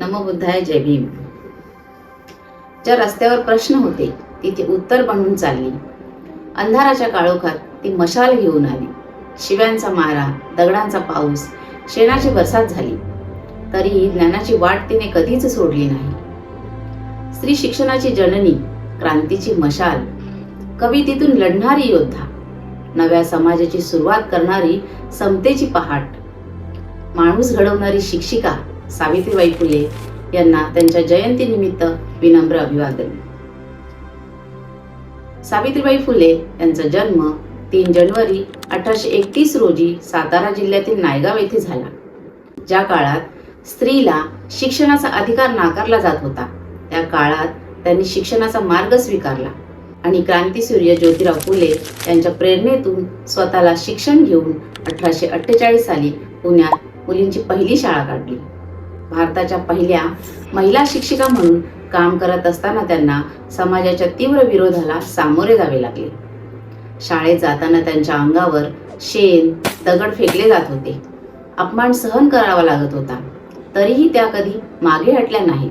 नमबुद्धाय जय भीम. ज्या रस्त्यावर प्रश्न होते तिथे उत्तर बनून चालली. अंधाराच्या काळोखात ती मशाल घेऊन आली. शिव्यांचा मारा दगडांचा पाऊस शेणाची बरसात झाली. तरीही ज्ञानाची वाट तिने कधीच सोडली नाही. स्त्री शिक्षणाची जननी क्रांतीची मशाल कवितेतून लढणारी योद्धा नव्या समाजाची सुरुवात करणारी समतेची पहाट माणूस घडवणारी शिक्षिका सावित्रीबाई फुले यांना त्यांच्या जयंतीनिमित्त विनम्र अभिवादन. सावित्रीबाई फुले यांचा जन्म तीन जानेवारी अठराशे एकतीस रोजी सातारा जिल्ह्यातील नायगाव येथे झाला. ज्या काळात स्त्रीला शिक्षणाचा अधिकार नाकारला जात होता त्या काळात त्यांनी शिक्षणाचा मार्ग स्वीकारला आणि क्रांतीसूर्य ज्योतिराव फुले यांच्या प्रेरणेतून स्वतःला शिक्षण घेऊन अठराशे अठ्ठेचाळीस साली पुण्यात मुलींची पहिली शाळा काढली. भारताच्या पहिल्या महिला शिक्षिका म्हणून काम करत असताना त्यांना समाजाच्या तीव्र विरोधाला सामोरे जावे लागले. शाळेत जाताना त्यांच्या अंगावर शेण दगड फेकले जात होते. अपमान सहन करावा लागत होता. तरीही त्या कधी मागे हटल्या नाहीत.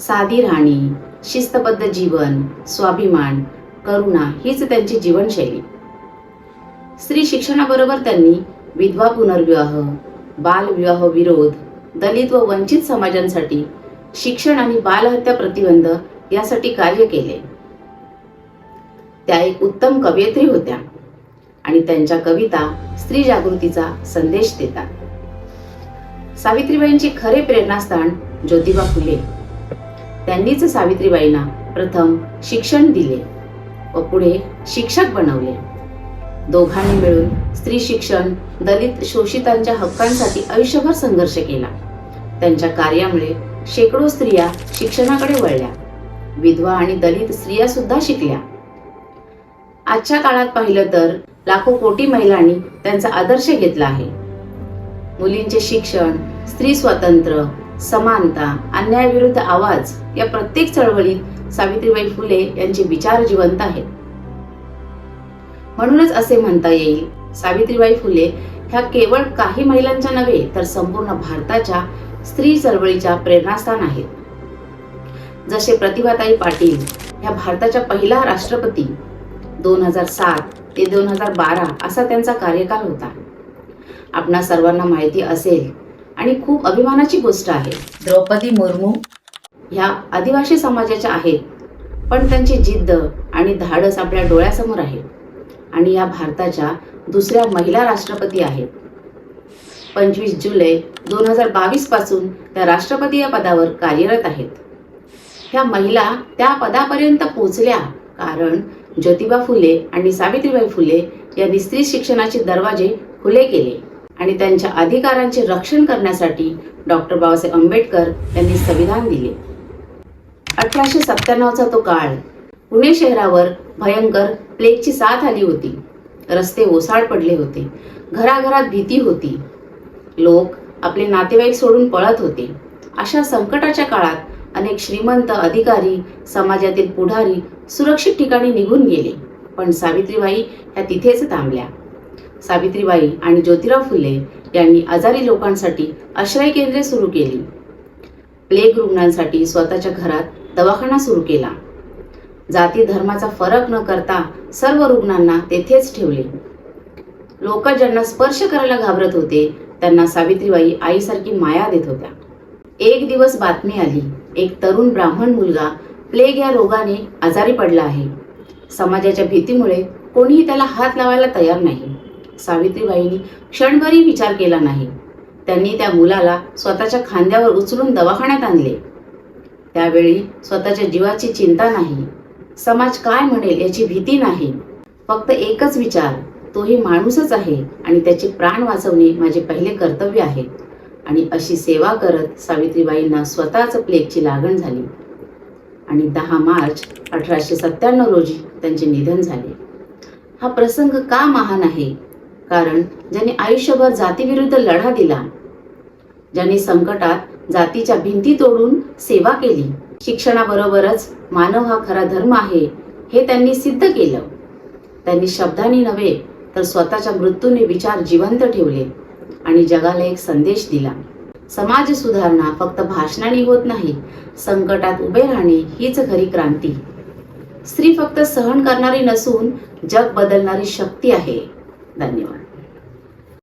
साधी राहणी शिस्तबद्ध जीवन स्वाभिमान करुणा हीच त्यांची जीवनशैली. स्त्री शिक्षणाबरोबर त्यांनी विधवा पुनर्विवाह बालविवाह विरोध दलित व वंचित समाजांसाठी शिक्षण आणि बालहत्या प्रतिबंध यासाठी कार्य केले. त्या एक उत्तम कवयित्री होत्या आणि त्यांच्या कविता स्त्री जागृतीचा संदेश देतात. सावित्रीबाईंचे खरे प्रेरणास्थान ज्योतिबा फुले. त्यांनीच सावित्रीबाईंना प्रथम शिक्षण दिले व पुढे शिक्षक बनवले. दोघांनी मिळून स्त्री शिक्षण दलित शोषितांच्या हक्कांसाठी आयुष्यभर संघर्ष केला. त्यांच्या कार्यामुळे शेकडो स्त्रिया शिक्षणाकडे वळल्या. विधवा आणि दलित स्त्रिया सुद्धा शिकल्या. आजच्या काळात पाहिलं तर लाखो कोटी महिलांनी त्यांचा आदर्श घेतला आहे. मुलींचे शिक्षण स्त्री स्वातंत्र्य समानता अन्यायाविरुद्ध आवाज या प्रत्येक चळवळीत सावित्रीबाई फुले यांचे विचार जिवंत आहेत. म्हणूनच असे म्हणता येईल. सावित्रीबाई फुले ह्या केवळ काही महिलांच्या नव्हे तर संपूर्ण भारताच्या स्त्री चळवळीच्या प्रेरणास्थान आहेत. जसे प्रतिभाताई पाटील ह्या भारताच्या पहिला राष्ट्रपती दोन हजार सात ते दोन हजार बारा असा त्यांचा कार्यकाल होता. आपणा सर्वांना माहिती असेल आणि खूप अभिमानाची गोष्ट आहे. द्रौपदी मुर्मू ह्या आदिवासी समाजाच्या आहेत पण त्यांची जिद्द आणि धाडस आपल्या डोळ्यासमोर आहे. आणि या भारताच्या दुसऱ्या महिला राष्ट्रपती आहेत. पंचवीस जुलै दोन हजार बावीसपासून त्या राष्ट्रपती या पदावर कार्यरत आहेत. ह्या महिला त्या पदापर्यंत पोहोचल्या कारण ज्योतिबा फुले आणि सावित्रीबाई फुले यांनी स्त्री शिक्षणाचे दरवाजे खुले केले आणि त्यांच्या अधिकारांचे रक्षण करण्यासाठी डॉक्टर बाबासाहेब आंबेडकर यांनी संविधान दिले. अठराशे सत्त्याण्णवचा तो काळ पुणे शहरावर भयंकर प्लेगची साथ आली होती. रस्ते ओसाड पडले होते. घराघरात भीती होती. लोक आपले नातेवाईक सोडून पळत होते. अशा संकटाच्या काळात अनेक श्रीमंत अधिकारी समाजातील पुढारी सुरक्षित ठिकाणी निघून गेले. पण सावित्रीबाई ह्या तिथेच थांबल्या. सावित्रीबाई आणि ज्योतिराव फुले यांनी आजारी लोकांसाठी आश्रय केंद्रे सुरू केली. प्लेग रुग्णांसाठी स्वतःच्या घरात दवाखाना सुरू केला. जाती धर्माचा फरक न करता सर्व रुग्णांना तेथेच ठेवले. लोक ज्यांना स्पर्श करायला घाबरत होते त्यांना सावित्रीबाई आईसारखी माया देत होत्या. एक दिवस बातमी आली एक तरुण ब्राह्मण मुलगा प्लेग या रोगाने आजारी पडला आहे. समाजाच्या भीतीमुळे कोणीही त्याला हात लावायला तयार नाही. सावित्रीबाईंनी क्षणभरही विचार केला नाही. त्यांनी त्या मुलाला स्वतःच्या खांद्यावर उचलून दवाखान्यात आणले. त्यावेळी स्वतःच्या जीवाची चिंता नाही. समाज काय म्हणेल याची भीती नाही. फक्त एकच विचार तोही माणूसच आहे आणि त्याचे प्राण वाचवणे माझे पहिले कर्तव्य आहे. आणि अशी सेवा करत सावित्रीबाईंना स्वतःच प्लेगची लागण झाली. आणि दहा मार्च अठराशे सत्त्याण्णव रोजी त्यांचे निधन झाले. हा प्रसंग का महान आहे? कारण ज्यांनी आयुष्यभर जातीविरुद्ध लढा दिला ज्यांनी संकटात जातीच्या भिंती तोडून सेवा केली शिक्षणाबरोबरच मानव हा खरा धर्म आहे हे त्यांनी सिद्ध केलं. त्यांनी शब्दांनी नव्हे तर स्वतःच्या मृत्यूने विचार जिवंत ठेवले आणि जगाला एक संदेश दिला. समाज सुधारणा फक्त भाषणाने होत नाही संकटात उभे राहणे हीच खरी क्रांती. स्त्री फक्त सहन करणारी नसून जग बदलणारी शक्ती आहे. धन्यवाद.